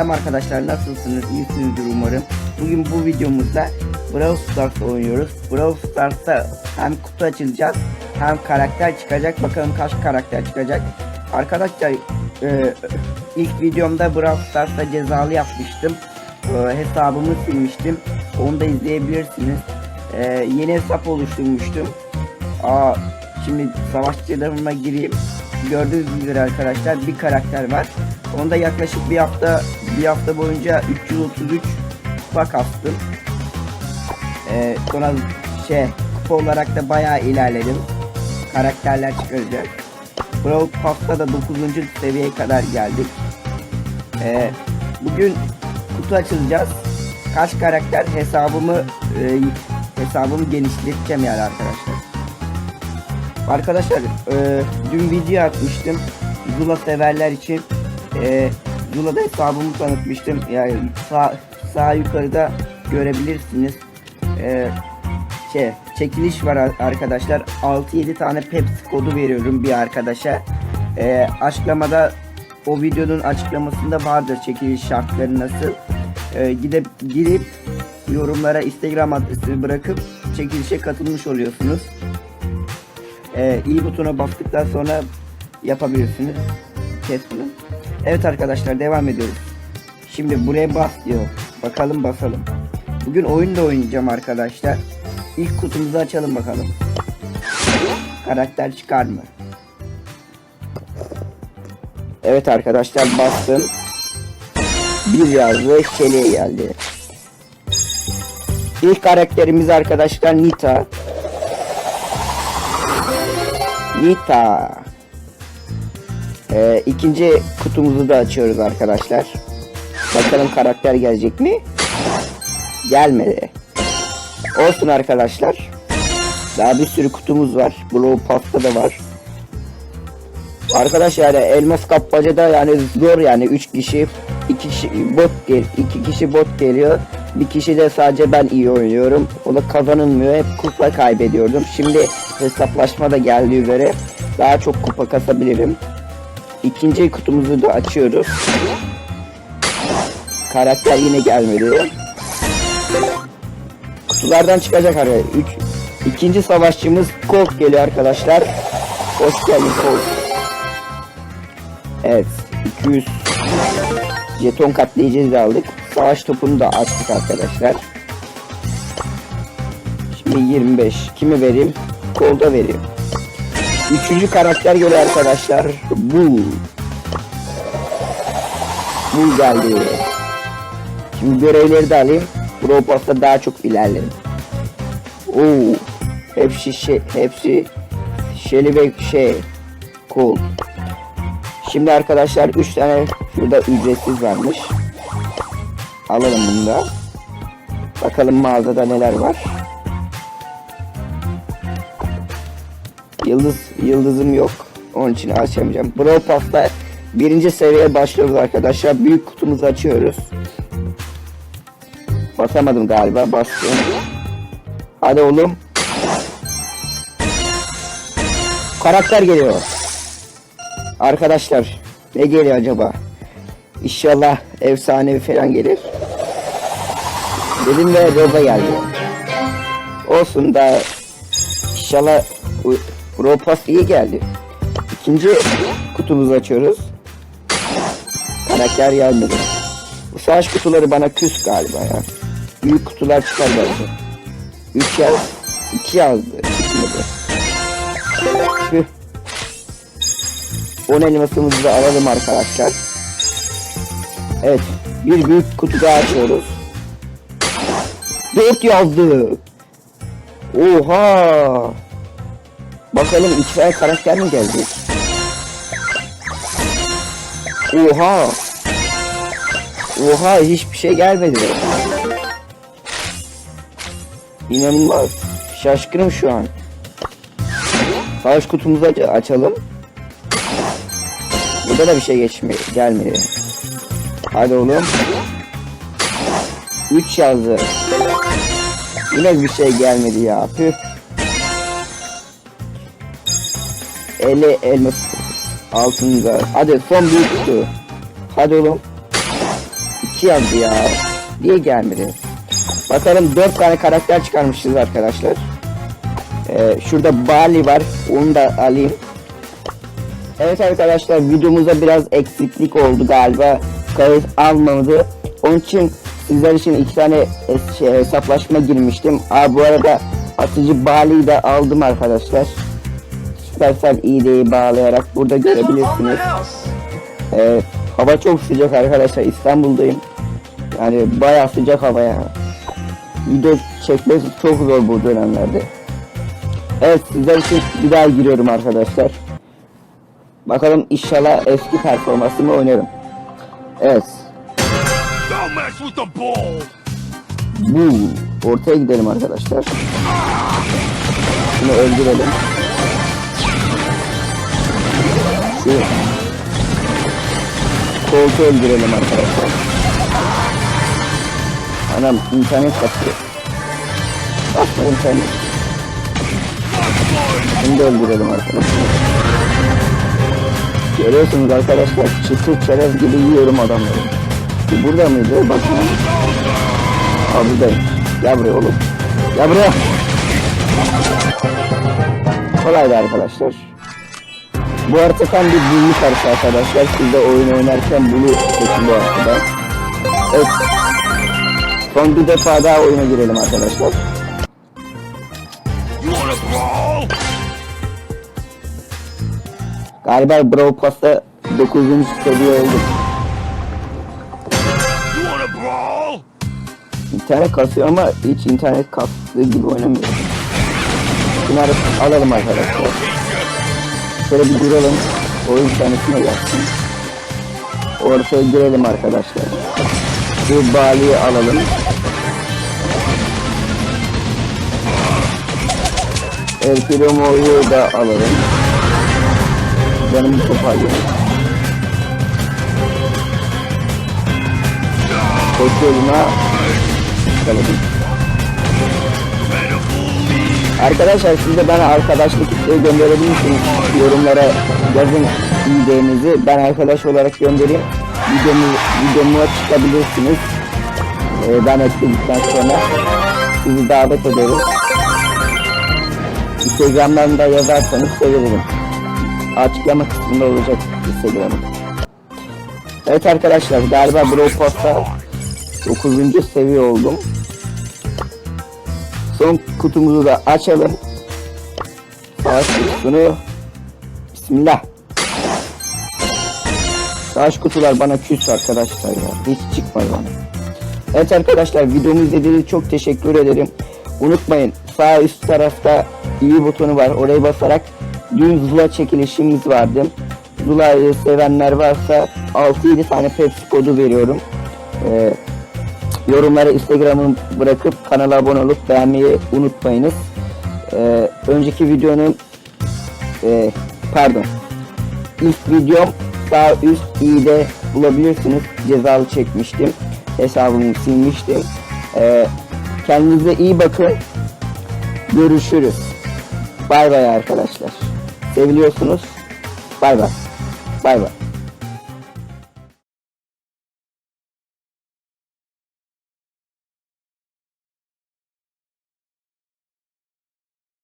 Selam arkadaşlar nasılsınız? İyisinizdir umarım. Bugün bu videomuzda Brawl Stars oynuyoruz. Brawl Stars'ta hem kutu açılacağız hem karakter çıkacak. Bakalım kaç karakter çıkacak. Arkadaşlar e, ilk videomda Brawl Stars'ta cezalı yapmıştım. E, hesabımı silmiştim. Onu da izleyebilirsiniz. E, yeni hesap oluşturmuştum. Aa, şimdi savaşçılarıma gireyim. Gördüğünüz üzere arkadaşlar bir karakter var. Onda yaklaşık bir hafta bir hafta boyunca 333 kupa kastım. Ee, sonra şey kupa olarak da bayağı ilerledim. Karakterler çıkaracak. Brawl Pass'ta da 9. seviyeye kadar geldik. Ee, bugün kutu açılacağız. Kaç karakter hesabımı e, hesabımı genişleteceğim yani arkadaşlar. Arkadaşlar e, dün video atmıştım Zula severler için e, Zula'da hesabımı tanıtmıştım. Yani sağ, sağ yukarıda görebilirsiniz. E, şey, çekiliş var ar- arkadaşlar. 6-7 tane Pepsi kodu veriyorum bir arkadaşa. E, açıklamada o videonun açıklamasında vardır çekiliş şartları nasıl. E, gidip girip yorumlara Instagram adresi bırakıp çekilişe katılmış oluyorsunuz. Ee, iyi butona bastıktan sonra yapabilirsiniz. Kes bunu. Evet arkadaşlar devam ediyoruz. Şimdi buraya bas diyor. Bakalım basalım. Bugün oyun da oynayacağım arkadaşlar. İlk kutumuzu açalım bakalım. Karakter çıkar mı? Evet arkadaşlar bastım. Bir yazdı Şeli'ye geldi. İlk karakterimiz arkadaşlar Nita. Nita. Ee, ikinci kutumuzu da açıyoruz arkadaşlar. Bakalım karakter gelecek mi? Gelmedi. Olsun arkadaşlar. Daha bir sürü kutumuz var. Blow Pass'ta da var. Arkadaşlar yani elmas kapmacada yani zor yani 3 kişi 2 kişi bot gel 2 kişi bot geliyor. Bir kişi de sadece ben iyi oynuyorum. O da kazanılmıyor. Hep kupa kaybediyordum. Şimdi hesaplaşma da geldiği üzere daha çok kupa kasabilirim. İkinci kutumuzu da açıyoruz. Karakter yine gelmedi. Kutulardan çıkacak araya. Üç, ikinci savaşçımız Colt geliyor arkadaşlar. Hoş geldin Colt. Evet. 200 jeton katlayıcıyı aldık. Savaş topunu da açtık arkadaşlar. Şimdi 25. Kimi vereyim? Kolda vereyim. Üçüncü karakter geliyor arkadaşlar. Bu. Bu geldi. Şimdi görevleri de alayım. Pass'ta daha çok ilerlerim. Oo. Hepsi şey, hepsi Shelly ve şey Cool. Şimdi arkadaşlar 3 tane şurada ücretsiz varmış. Alalım bunu da. Bakalım mağazada neler var. Yıldız yıldızım yok. Onun için açamayacağım. Brawl Pass'ta birinci seviyeye başlıyoruz arkadaşlar. Büyük kutumuzu açıyoruz. Basamadım galiba. Bastım. Hadi oğlum. Karakter geliyor. Arkadaşlar ne geliyor acaba? İnşallah efsanevi falan gelir. Dedim ve Roba geldi. Olsun da inşallah Ropas iyi geldi. İkinci kutumuzu açıyoruz. Karakter gelmedi. Bu savaş kutuları bana küs galiba ya. Büyük kutular çıkar belki. 3 yaz, 2 yazdı. Tüh. 10 elmasımızı da alalım arkadaşlar. Evet. Bir büyük kutu daha açıyoruz. 4 yazdı. Oha. Bakalım iki tane karakter mi gelecek? Oha. Oha hiçbir şey gelmedi. İnanılmaz. Şaşkınım şu an. Savaş kutumuzu aç- açalım. Burada da bir şey geçmiyor. Gelmedi. Hadi oğlum. 3 yazdı. Yine bir şey gelmedi ya. Püh. 50 elmas altında. Hadi son büyük kutu. Hadi oğlum. 2 yazdı ya. Niye gelmedi? Bakalım 4 tane karakter çıkarmışız arkadaşlar. Ee, şurada Bali var. Onu da alayım. Evet arkadaşlar videomuzda biraz eksiklik oldu galiba. Kayıt almadı. Onun için sizler için iki tane es- şey, hesaplaşma girmiştim. Aa, bu arada atıcı Bali'yi de aldım arkadaşlar. Supercell ID'yi bağlayarak burada görebilirsiniz. Ee, hava çok sıcak arkadaşlar. İstanbul'dayım. Yani bayağı sıcak hava ya. Video çekmesi çok zor bu dönemlerde. Evet sizler için bir daha giriyorum arkadaşlar. Bakalım inşallah eski performansımı oynarım. Evet. Bu ortaya gidelim arkadaşlar. Şunu öldürelim. Şu koltuğu öldürelim arkadaşlar. Anam internet kasıyor. Basma internet. Bunu da öldürelim arkadaşlar. Görüyorsunuz arkadaşlar çıtır çerez gibi yiyorum adamları. Bu Burada mıydı? Bakın. Aa buradayım. Gel buraya oğlum. Gel buraya. Kolaydı arkadaşlar. Bu harita bir bullu karşı arkadaşlar. Siz de oyun oynarken bunu bu haritada. Evet. Son bir defa daha oyuna girelim arkadaşlar. Galiba Brawl Pass'ta 9. seviye olduk. İnternet kasıyor ama hiç internet kastığı gibi oynamıyorum. Bunları alalım arkadaşlar. Şöyle bir duralım. Oyun tanesine gelsin. Ortaya girelim arkadaşlar. Şu Bali'yi alalım. El Primo'yu da alalım. Benim toparlayalım. Koşu yoluna alalım. Arkadaşlar siz de bana arkadaşlık isteği gönderebilirsiniz. Yorumlara yazın ideyinizi. Ben arkadaş olarak göndereyim. Videomu, videomu çıkabilirsiniz. Ee, ben ekledikten sonra sizi davet ederim. Instagram'dan da yazarsanız sevinirim. Açıklama kısmında olacak Instagram'ım. Evet arkadaşlar galiba Brawl Pass'ta 9. seviye oldum. Son kutumuzu da açalım. Savaş kutusunu. Bismillah. Savaş kutular bana küs arkadaşlar ya. Hiç çıkmadı bana. Evet arkadaşlar videomu izlediğiniz çok teşekkür ederim. Unutmayın sağ üst tarafta iyi butonu var. Oraya basarak dün Zula çekilişimiz vardı. Zula'yı sevenler varsa 6-7 tane Pepsi kodu veriyorum. Ee, Yorumlara Instagram'ı bırakıp kanala abone olup beğenmeyi unutmayınız. Ee, önceki videonun e, pardon ilk videom sağ üst i'de bulabilirsiniz. Cezalı çekmiştim. Hesabımı silmiştim. Ee, kendinize iyi bakın. Görüşürüz. Bay bay arkadaşlar. Seviliyorsunuz. Bay bay. Bay bay.